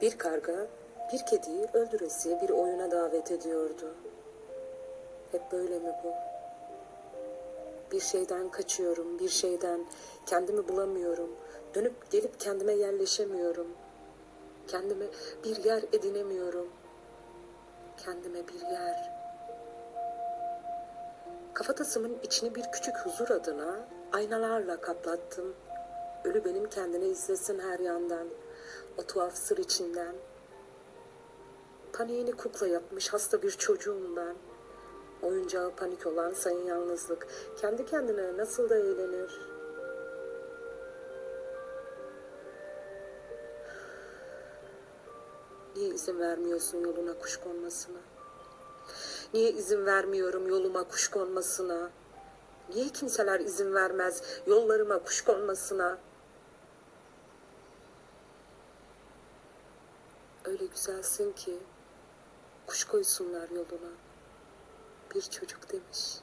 Bir karga bir kediyi öldüresiye bir oyuna davet ediyordu. Hep böyle mi bu? Bir şeyden kaçıyorum, bir şeyden kendimi bulamıyorum. Dönüp gelip kendime yerleşemiyorum. Kendime bir yer edinemiyorum. Kendime bir yer. Kafatasımın içini bir küçük huzur adına aynalarla kaplattım. Ölü benim kendini izlesin her yandan. O tuhaf sır içinden. Paniğini kukla yapmış hasta bir çocuğum ben. Oyuncağı panik olan sayın yalnızlık. Kendi kendine nasıl da eğlenir. Niye izin vermiyorsun yoluna kuş konmasına? Niye izin vermiyorum yoluma kuş konmasına? Niye kimseler izin vermez yollarıma kuş konmasına? Öyle güzelsin ki kuş koysunlar yoluna. Bir çocuk demiş.